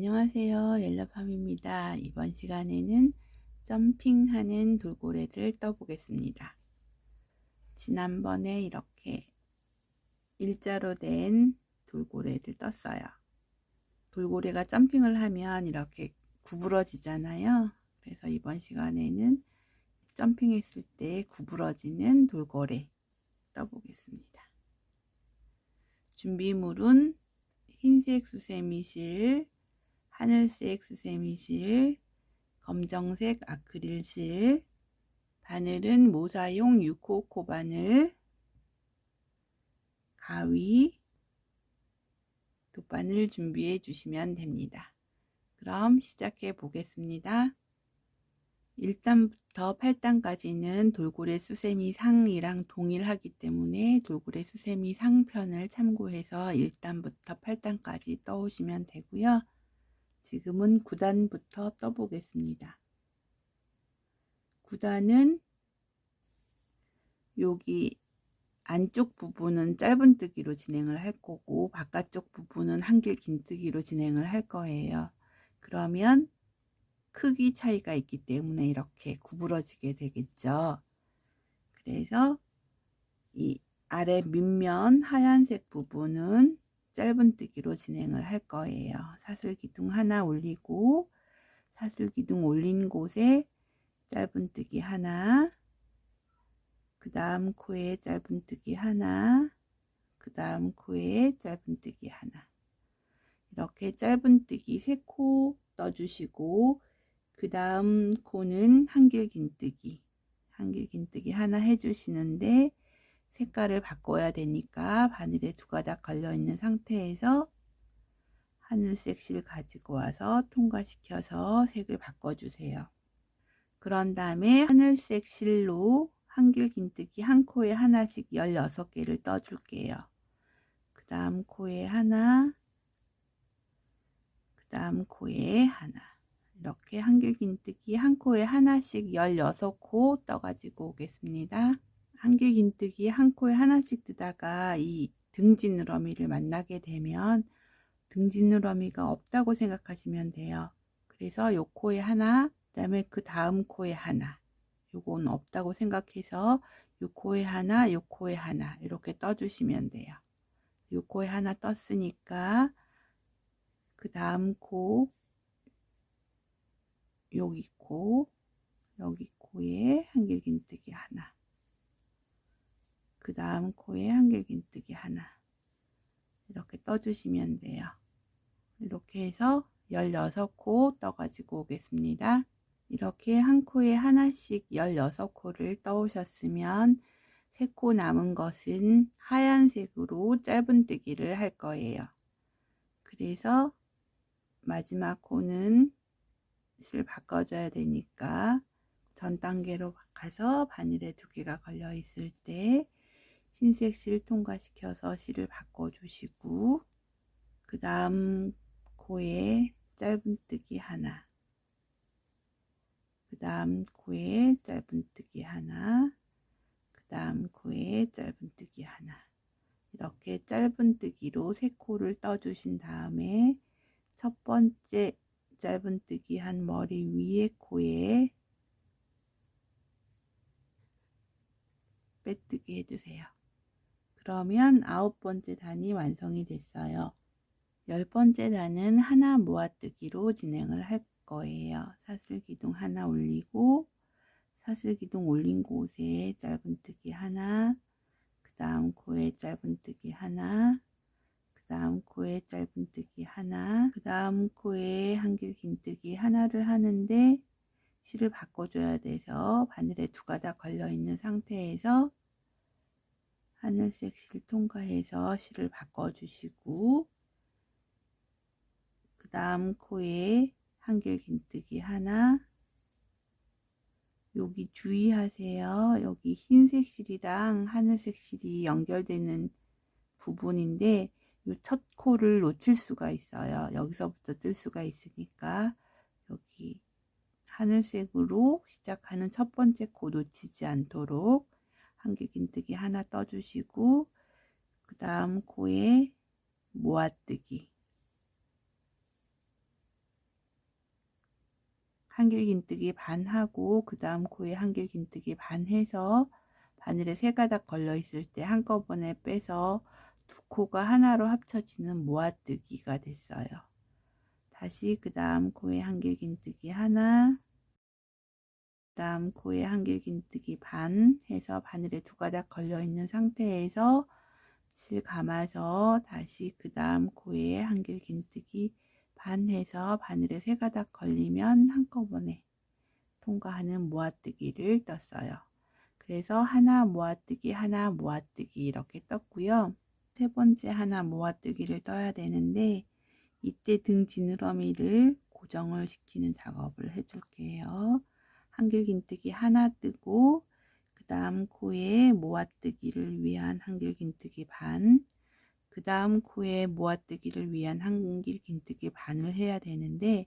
안녕하세요. 옐러팜입니다. 이번 시간에는 점핑하는 돌고래를 떠보겠습니다. 지난번에 이렇게 일자로 된 돌고래를 떴어요. 돌고래가 점핑을 하면 이렇게 구부러지잖아요. 그래서 이번 시간에는 점핑했을 때 구부러지는 돌고래 떠보겠습니다. 준비물은 흰색 수세미실, 하늘색 수세미실, 검정색 아크릴실, 바늘은 모사용 6호 코바늘, 가위, 돗바늘 준비해 주시면 됩니다. 그럼 시작해 보겠습니다. 1단부터 8단까지는 돌고래 수세미 상이랑 동일하기 때문에 돌고래 수세미 상편을 참고해서 1단부터 8단까지 떠오시면 되고요. 지금은 9단부터 떠보겠습니다. 9단은 여기 안쪽 부분은 짧은뜨기로 진행을 할 거고 바깥쪽 부분은 한길 긴뜨기로 진행을 할 거예요. 그러면 크기 차이가 있기 때문에 이렇게 구부러지게 되겠죠. 그래서 이 아래 밑면 하얀색 부분은 짧은뜨기로 진행을 할 거예요. 사슬기둥 하나 올리고 사슬기둥 올린 곳에 짧은뜨기 하나 그 다음 코에 짧은뜨기 하나 그 다음 코에 짧은뜨기 하나 이렇게 짧은뜨기 세코 떠주시고 그 다음 코는 한길 긴뜨기 한길 긴뜨기 하나 해주시는데 색깔을 바꿔야 되니까 바늘에 두 가닥 걸려 있는 상태에서 하늘색 실 가지고 와서 통과시켜서 색을 바꿔주세요. 그런 다음에 하늘색 실로 한길 긴뜨기 한 코에 하나씩 16개를 떠줄게요. 그 다음 코에 하나, 그 다음 코에 하나. 이렇게 한길 긴뜨기 한 코에 하나씩 16코 떠가지고 오겠습니다. 한길 긴뜨기 한 코에 하나씩 뜨다가 이 등지느러미를 만나게 되면 등지느러미가 없다고 생각하시면 돼요. 그래서 요 코에 하나, 그 다음에 그 다음 코에 하나. 요건 없다고 생각해서 요 코에 하나, 요 코에 하나 이렇게 떠주시면 돼요. 요 코에 하나 떴으니까 그 다음 코 여기 코 여기 코에 한길긴뜨기 하나 그 다음 코에 한길긴뜨기 하나 이렇게 떠주시면 돼요. 이렇게 해서 16코 떠가지고 오겠습니다. 이렇게 한 코에 하나씩 16코를 떠오셨으면 3코 남은 것은 하얀색으로 짧은뜨기를 할 거예요. 그래서 마지막 코는 실 바꿔줘야 되니까 전 단계로 가서 바늘에 두 개가 걸려 있을 때 흰색 실 통과시켜서 실을 바꿔주시고 그 다음 코에 짧은뜨기 하나 그 다음 코에 짧은뜨기 하나 그 다음 코에 짧은뜨기 하나 이렇게 짧은뜨기로 세 코를 떠주신 다음에 첫 번째 짧은뜨기 한 머리 위에 코에 빼뜨기 해주세요. 그러면 아홉 번째 단이 완성이 됐어요. 열 번째 단은 하나 모아뜨기로 진행을 할 거예요. 사슬기둥 하나 올리고 사슬기둥 올린 곳에 짧은뜨기 하나 그 다음 코에 짧은뜨기 하나 그 다음 코에 짧은뜨기 하나 그 다음 코에 한길 긴뜨기 하나를 하는데 실을 바꿔줘야 돼서 바늘에 두 가닥 걸려 있는 상태에서 하늘색 실 통과해서 실을 바꿔주시고 그 다음 코에 한길 긴뜨기 하나 여기 주의하세요. 여기 흰색 실이랑 하늘색 실이 연결되는 부분인데 이첫 코를 놓칠 수가 있어요. 여기서부터 뜰 수가 있으니까 여기 하늘색으로 시작하는 첫 번째 코 놓치지 않도록 한길 긴뜨기 하나 떠주시고 그 다음 코에 모아뜨기 한길긴뜨기 반 하고 그 다음 코에 한길긴뜨기 반 해서 바늘에 세 가닥 걸려 있을 때 한꺼번에 빼서 두 코가 하나로 합쳐지는 모아뜨기가 됐어요. 다시 그 다음 코에 한길긴뜨기 하나 그 다음 코에 한길긴뜨기 반 해서 바늘에 두 가닥 걸려 있는 상태에서 실 감아서 다시 그 다음 코에 한길긴뜨기 반 해서 바늘에 세 가닥 걸리면 한꺼번에 통과하는 모아뜨기를 떴어요. 그래서 하나 모아뜨기 하나 모아뜨기 이렇게 떴고요. 세 번째 하나 모아뜨기를 떠야 되는데 이때 등 지느러미를 고정을 시키는 작업을 해줄게요. 한길긴뜨기 하나 뜨고 그 다음 코에 모아뜨기를 위한 한길긴뜨기 반, 그 다음 코에 모아뜨기를 위한 한길긴뜨기 반을 해야 되는데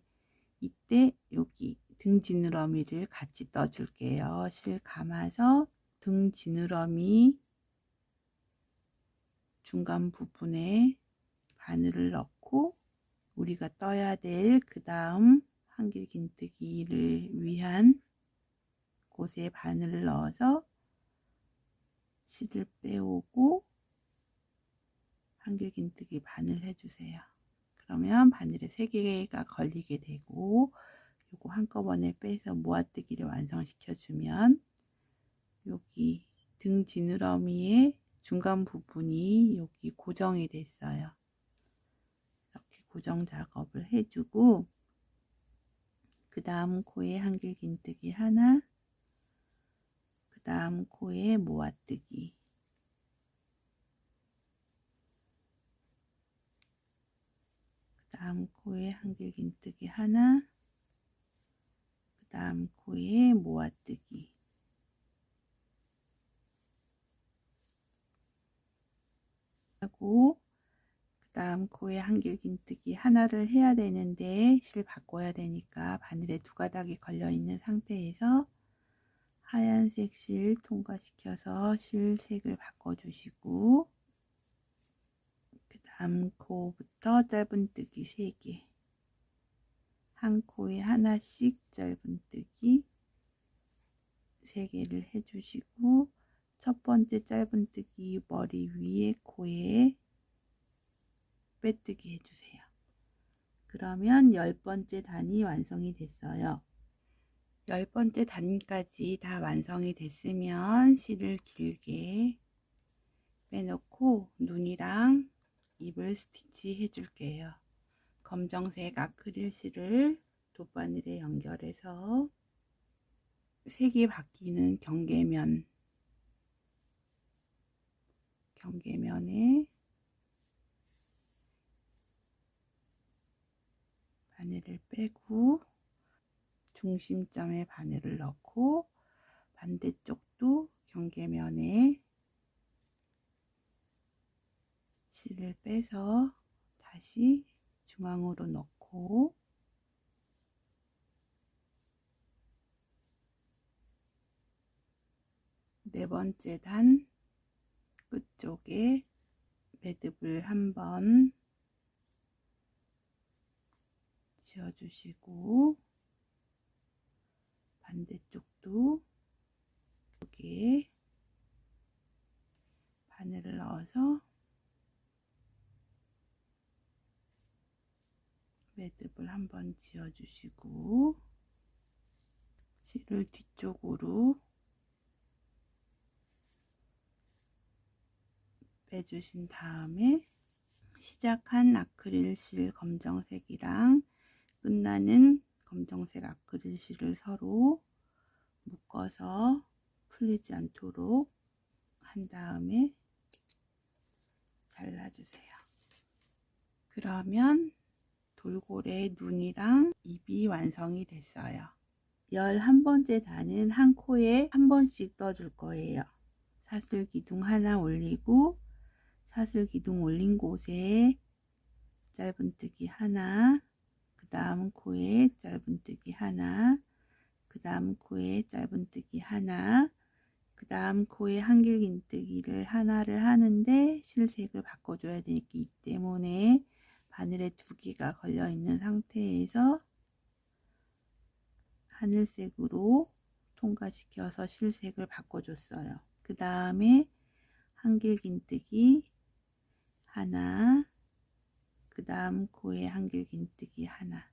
이때 여기 등 지느러미를 같이 떠줄게요. 실 감아서 등 지느러미 중간 부분에 바늘을 넣고 우리가 떠야 될 그 다음 한길긴뜨기를 위한 곳에 바늘을 넣어서 실을 빼오고 한길긴뜨기 바늘 해주세요. 그러면 바늘에 세 개가 걸리게 되고 요거 한꺼번에 빼서 모아뜨기를 완성시켜 주면 여기 등 지느러미의 중간 부분이 여기 고정이 됐어요. 이렇게 고정 작업을 해주고 그 다음 코에 한길긴뜨기 하나 그 다음 코에 모아뜨기. 그 다음 코에 한길긴뜨기 하나. 그 다음 코에 모아뜨기. 하고 그 다음 코에 한길긴뜨기 하나를 해야 되는데 실 바꿔야 되니까 바늘에 두 가닥이 걸려 있는 상태에서 하얀색 실 통과시켜서 실 색을 바꿔주시고 그 다음 코부터 짧은뜨기 3개 한 코에 하나씩 짧은뜨기 3개를 해주시고 첫 번째 짧은뜨기 머리 위에 코에 빼뜨기 해주세요. 그러면 열 번째 단이 완성이 됐어요. 열 번째 단까지 다 완성이 됐으면 실을 길게 빼놓고 눈이랑 입을 스티치 해줄게요. 검정색 아크릴 실을 돗바늘에 연결해서 색이 바뀌는 경계면 경계면에 바늘을 빼고 중심점에 바늘을 넣고 반대쪽도 경계면에 실을 빼서 다시 중앙으로 넣고 네 번째 단 끝쪽에 매듭을 한번 지어주시고 반대쪽도 여기에 바늘을 넣어서 매듭을 한번 지어주시고 실을 뒤쪽으로 빼주신 다음에 시작한 아크릴 실 검정색이랑 끝나는 검정색 아크릴 실을 서로 묶어서 풀리지 않도록 한 다음에 잘라주세요. 그러면 돌고래 눈이랑 입이 완성이 됐어요. 11번째 단은 한 코에 한 번씩 떠줄 거예요. 사슬 기둥 하나 올리고 사슬 기둥 올린 곳에 짧은뜨기 하나 그 다음 코에 짧은뜨기 하나 그 다음 코에 짧은뜨기 하나 그 다음 코에 한길긴뜨기를 하나를 하는데 실색을 바꿔줘야 되기 때문에 바늘에 두 개가 걸려 있는 상태에서 하늘색으로 통과시켜서 실색을 바꿔줬어요. 그 다음에 한길긴뜨기 하나, 그 다음 코에 한길긴뜨기 하나.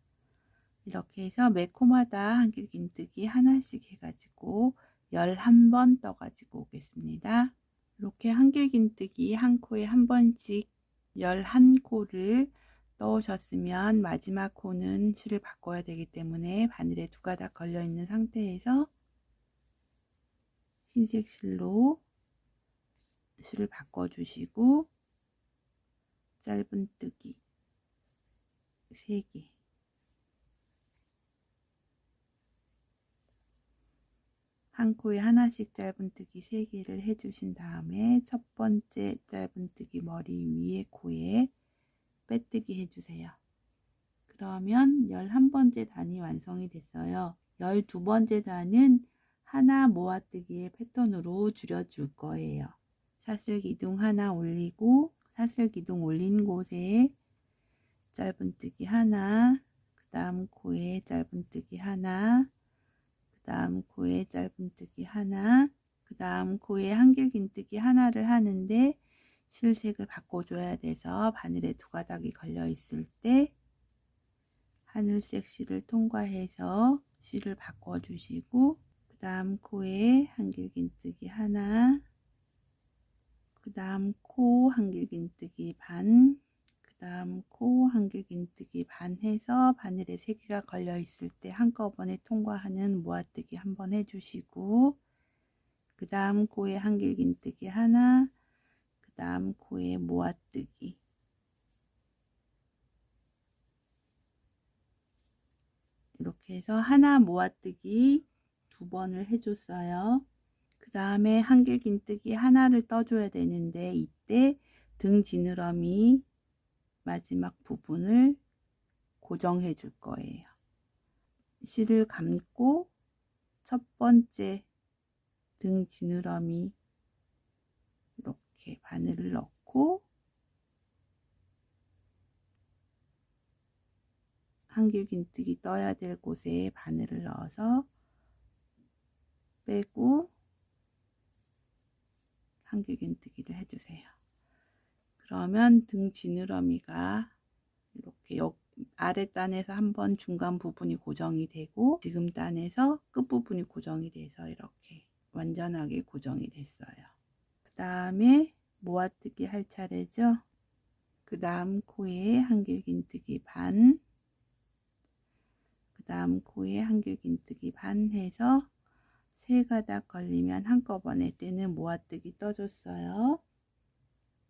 이렇게 해서 매 코마다 한길긴뜨기 하나씩 해가지고 11번 떠가지고 오겠습니다. 이렇게 한길긴뜨기 한 코에 한 번씩 11코를 떠오셨으면 마지막 코는 실을 바꿔야 되기 때문에 바늘에 두 가닥 걸려 있는 상태에서 흰색 실로 실을 바꿔주시고 짧은 뜨기 3개 한 코에 하나씩 짧은뜨기 3개를 해주신 다음에 첫 번째 짧은뜨기 머리 위에 코에 빼뜨기 해주세요. 그러면 11번째 단이 완성이 됐어요. 12번째 단은 하나 모아뜨기의 패턴으로 줄여줄 거예요. 사슬 기둥 하나 올리고 사슬 기둥 올린 곳에 짧은뜨기 하나 그 다음 코에 짧은뜨기 하나 그 다음 코에 짧은뜨기 하나 그 다음 코에 한길긴뜨기 하나를 하는데 실색을 바꿔줘야 돼서 바늘에 두 가닥이 걸려 있을 때 하늘색 실을 통과해서 실을 바꿔주시고 그 다음 코에 한길긴뜨기 하나 그 다음 코 한길긴뜨기 반, 그 다음 코 한 길 긴뜨기 반 해서 바늘에 세 개가 걸려 있을 때 한꺼번에 통과하는 모아뜨기 한번 해주시고 그 다음 코에 한 길 긴뜨기 하나, 그 다음 코에 모아뜨기 이렇게 해서 하나 모아뜨기 두 번을 해줬어요. 그 다음에 한길긴뜨기 하나를 떠줘야 되는데 이때 등 지느러미 마지막 부분을 고정해 줄 거예요. 실을 감고 첫 번째 등 지느러미 이렇게 바늘을 넣고 한길긴뜨기 떠야 될 곳에 바늘을 넣어서 빼고 한길긴뜨기를 해주세요. 그러면 등 지느러미가 이렇게 옆 아랫단에서 한번 중간 부분이 고정이 되고 지금 단에서 끝부분이 고정이 돼서 이렇게 완전하게 고정이 됐어요. 그 다음에 모아뜨기 할 차례죠. 그 다음 코에 한길긴뜨기 반, 그 다음 코에 한길긴뜨기 반 해서 세 가닥 걸리면 한꺼번에 뜨는 모아뜨기 떠줬어요.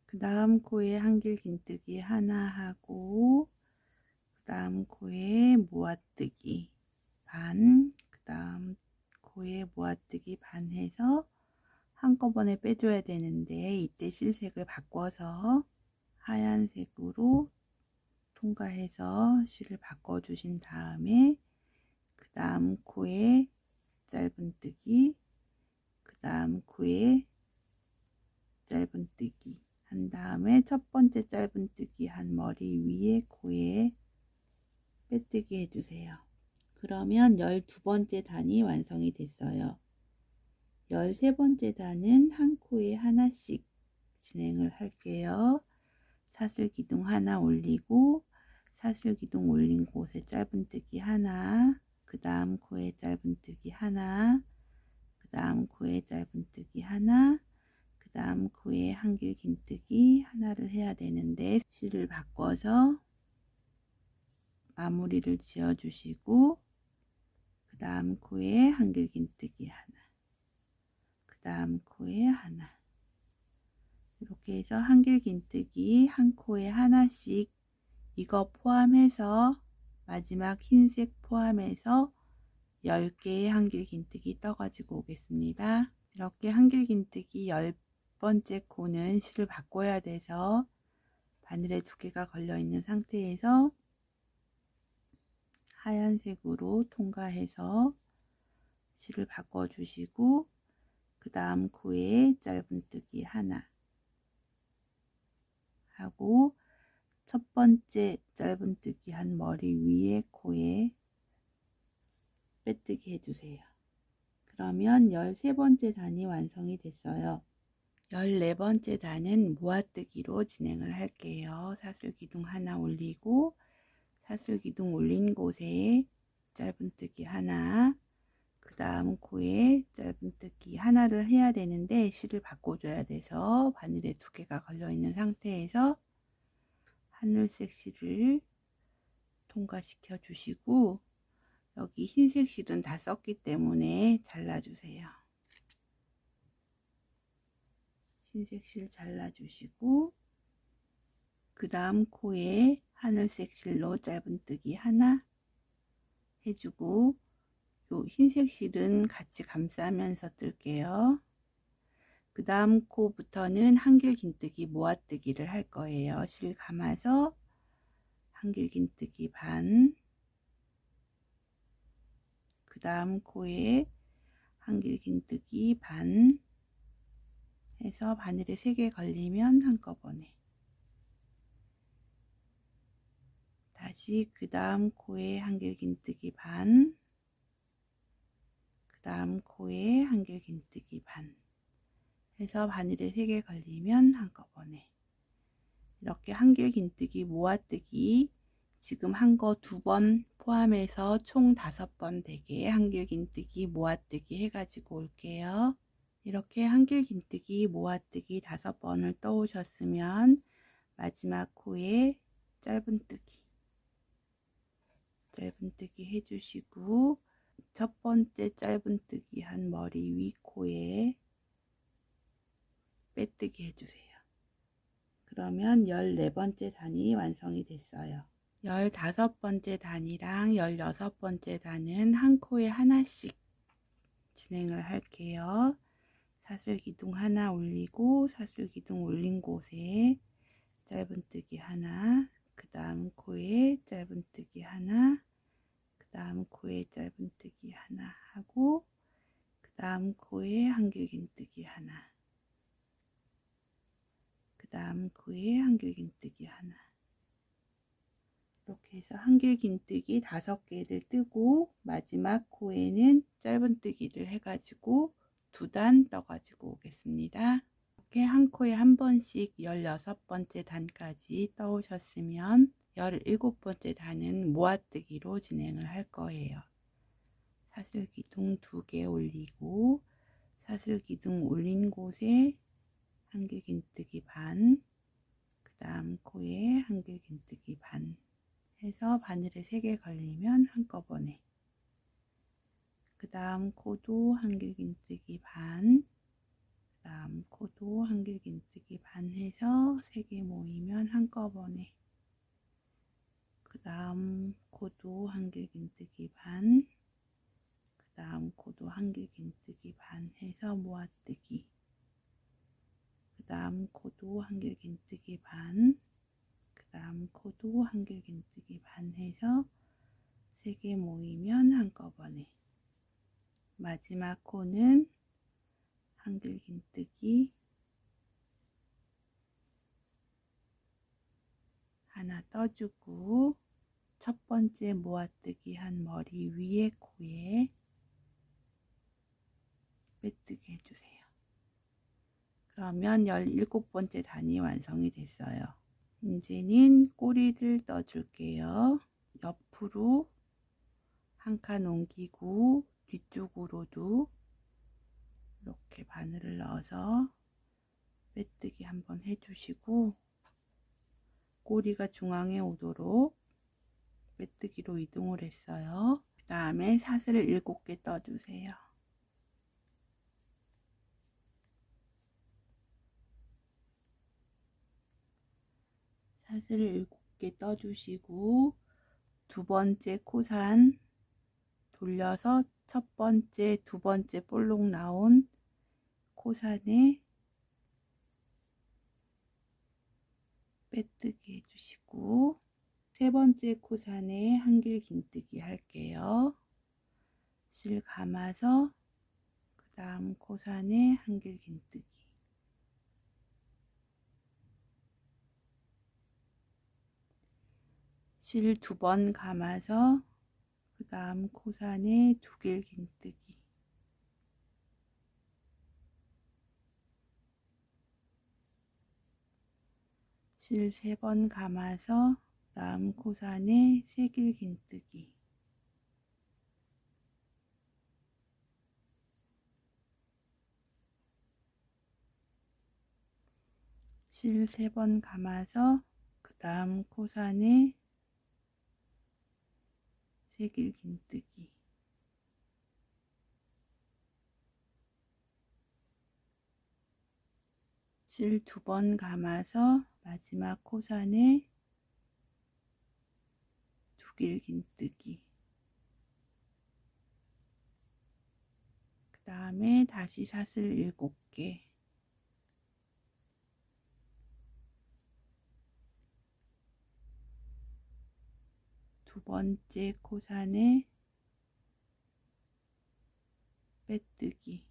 그 다음 코에 한길긴뜨기 하나 하고 그 다음 코에 모아뜨기 반, 그 다음 코에 모아뜨기 반 해서 한꺼번에 빼줘야 되는데 이때 실색을 바꿔서 하얀색으로 통과해서 실을 바꿔 주신 다음에 그 다음 코에 짧은뜨기 그 다음 코에 짧은뜨기 한 다음에 첫 번째 짧은뜨기 한 머리 위에 코에 빼뜨기 해주세요. 그러면 12번째 단이 완성이 됐어요. 13번째 단은 한 코에 하나씩 진행을 할게요. 사슬 기둥 하나 올리고 사슬 기둥 올린 곳에 짧은뜨기 하나 그 다음 코에 짧은뜨기 하나 그 다음 코에 짧은뜨기 하나 그 다음 코에 한길 긴뜨기 하나를 해야 되는데 실을 바꿔서 마무리를 지어 주시고 그 다음 코에 한길 긴뜨기 하나 그 다음 코에 하나 이렇게 해서 한길 긴뜨기 한 코에 하나씩 이거 포함해서 마지막 흰색 포함해서 10개의 한길 긴뜨기 떠가지고 오겠습니다. 이렇게 한길 긴뜨기 10 번째 코는 실을 바꿔야 돼서 바늘에 두 개가 걸려 있는 상태에서 하얀색으로 통과해서 실을 바꿔주시고 그 다음 코에 짧은뜨기 하나 하고 첫 번째 짧은뜨기 한 머리 위에 코에 빼뜨기 해주세요. 그러면 13번째 단이 완성이 됐어요. 14번째 단은 모아뜨기로 진행을 할게요. 사슬기둥 하나 올리고 사슬기둥 올린 곳에 짧은뜨기 하나 그 다음 코에 짧은뜨기 하나를 해야 되는데 실을 바꿔줘야 돼서 바늘에 두 개가 걸려있는 상태에서 하늘색 실을 통과시켜 주시고 여기 흰색 실은 다 썼기 때문에 잘라주세요. 흰색 실 잘라주시고 그 다음 코에 하늘색 실로 짧은뜨기 하나 해주고 요 흰색 실은 같이 감싸면서 뜰게요. 그 다음 코부터는 한길 긴뜨기 모아뜨기를 할 거예요. 실 감아서 한길 긴뜨기 반, 그 다음 코에 한길 긴뜨기 반 해서 바늘에 3개 걸리면 한꺼번에. 다시 그 다음 코에 한길 긴뜨기 반, 그 다음 코에 한길 긴뜨기 반. 해서 바늘에 3개 걸리면 한꺼번에. 이렇게 한길 긴뜨기 모아뜨기. 지금 한 거 두 번 포함해서 총 다섯 번 되게 한길 긴뜨기 모아뜨기 해가지고 올게요. 이렇게 한길 긴뜨기 모아뜨기 다섯 번을 떠오셨으면 마지막 코에 짧은뜨기 짧은뜨기 해주시고 첫 번째 짧은뜨기 한 머리 위 코에 빼뜨기 해주세요. 그러면 14번째 단이 완성이 됐어요. 15번째 단이랑 16번째 단은 한 코에 하나씩 진행을 할게요. 사슬기둥 하나 올리고 사슬기둥 올린 곳에 짧은뜨기 하나 그 다음 코에 짧은뜨기 하나 그 다음 코에 짧은뜨기 하나 하고 그 다음 코에 한길긴뜨기 하나 그 다음 코에 한길긴뜨기 하나. 이렇게 해서 한길긴뜨기 다섯 개를 뜨고 마지막 코에는 짧은뜨기를 해가지고 두 단 떠가지고 오겠습니다. 이렇게 한 코에 한 번씩 16번째 단까지 떠오셨으면 17번째 단은 모아뜨기로 진행을 할 거예요. 사슬기둥 두 개 올리고 사슬기둥 올린 곳에 한길긴뜨기 반, 그 다음 코에 한길긴뜨기 반 해서 바늘에 3개 걸리면 한꺼번에 그 다음 코도 한길긴뜨기 반, 그 다음 코도 한길긴뜨기 반 해서 3개 모이면 한꺼번에. 그 다음 코도 한길긴뜨기 반, 그 다음 코도 한길긴뜨기 반 해서 모아뜨기. 그 다음 코도 한길긴뜨기 반, 그 다음 코도 한길긴뜨기 반 해서 3개 모이면 한꺼번에 마지막 코는 한길긴뜨기 하나 떠주고 첫 번째 모아뜨기 한 머리 위에 코에 빼뜨기 해주세요. 그러면 17번째 단이 완성이 됐어요. 이제는 꼬리를 떠줄게요. 옆으로 한 칸 옮기고 뒤쪽으로도 이렇게 바늘을 넣어서 빼뜨기 한번 해주시고 꼬리가 중앙에 오도록 빼뜨기로 이동을 했어요. 그 다음에 사슬을 7개 떠주세요. 사슬을 7개 떠주시고 두 번째 코산 돌려서 첫 번째, 두 번째 볼록 나온 코산에 빼뜨기 해주시고 세 번째 코산에 한길 긴뜨기 할게요. 실 감아서 그 다음 코산에 한길 긴뜨기 실 두 번 감아서 그 다음 코산에 두길 긴뜨기. 실 세 번 감아서 다음 코산에 세길 긴뜨기. 실 세 번 감아서 그 다음 코산에 세길 긴뜨기. 실 두 번 감아서 마지막 코산에 두 길 긴뜨기. 그 다음에 다시 샷을 일곱 개 두 번째 코산에 빼뜨기.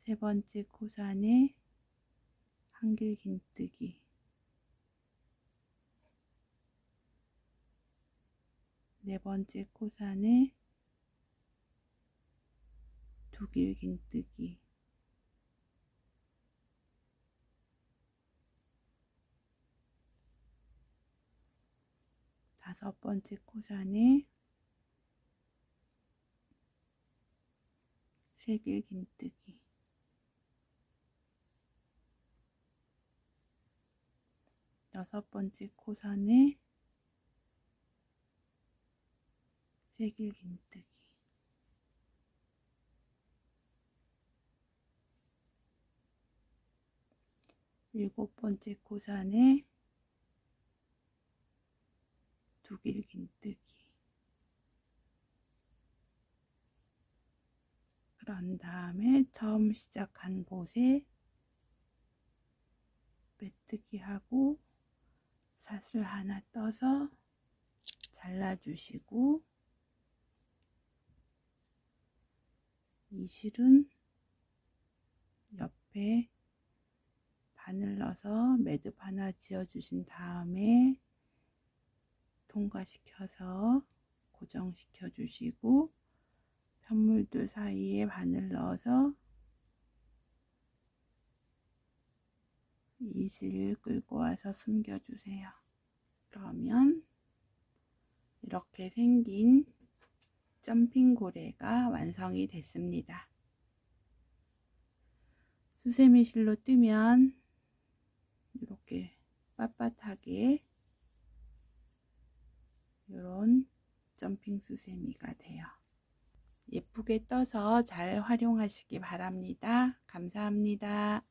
세 번째 코산에 한길 긴뜨기. 네 번째 코산에 두길 긴뜨기 다섯 번째 코산에 세길 긴뜨기. 여섯 번째 코산에 세길 긴뜨기. 일곱 번째 코산에 두길 긴뜨기. 그런 다음에 처음 시작한 곳에 빼뜨기 하고 사슬 하나 떠서 잘라주시고 이 실은 옆에 바늘 넣어서 매듭 하나 지어주신 다음에 통과시켜서 고정시켜 주시고 편물들 사이에 바늘 넣어서 이실 끌고 와서 숨겨주세요. 그러면 이렇게 생긴 점핑 고래가 완성이 됐습니다. 수세미 실로 뜨면 이렇게 빳빳하게 이런 점핑 수세미가 돼요. 예쁘게 떠서 잘 활용하시기 바랍니다. 감사합니다.